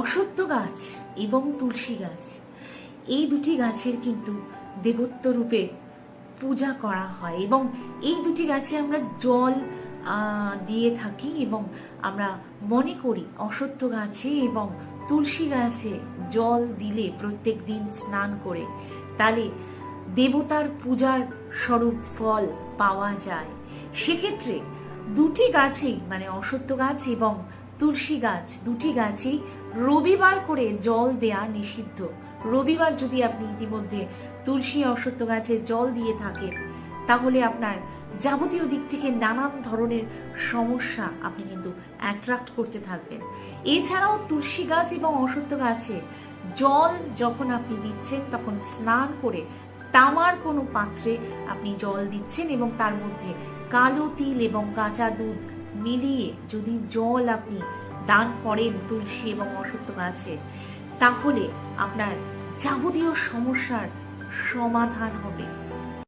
অসত্য গাছ এবং তুলসী গাছ। এই দুটি গাছের কিন্তু দেবত্ব রূপে পূজা করা হয় এবং এই দুটি গাছে আমরা জল দিয়ে থাকি এবং আমরা মনে করি অসত্য গাছে এবং তুলসী গাছে জল দিলে প্রত্যেক দিন স্নান করে তাহলে দেবতার পূজার স্বরূপ ফল পাওয়া যায়। সেক্ষেত্রে দুটি গাছেই মানে অসত্য গাছ এবং তুলসী গাছ, দুটি গাছই রবিবার করে জল দেয়া নিষিদ্ধ। রবিবার যদি আপনি ইতিমধ্যে তুলসী অসত্য গাছে জল দিয়ে থাকেন, তাহলে আপনার যাবতীয় দিক থেকে নানান ধরনের সমস্যা আপনি কিন্তু অ্যাট্রাক্ট করতে থাকবেন। এছাড়াও তুলসী গাছ এবং অসত্য গাছে জল যখন আপনি দিচ্ছেন, তখন স্নান করে তামার কোনো পাত্রে আপনি জল দিচ্ছেন এবং তার মধ্যে কালো তিল এবং কাঁচা দুধ মিলিয়ে যদি জল আপনি দান করেন তুলসী এবং অসত্য গাছে, তাহলে আপনার যাবতীয় সমস্যার সমাধান হবে।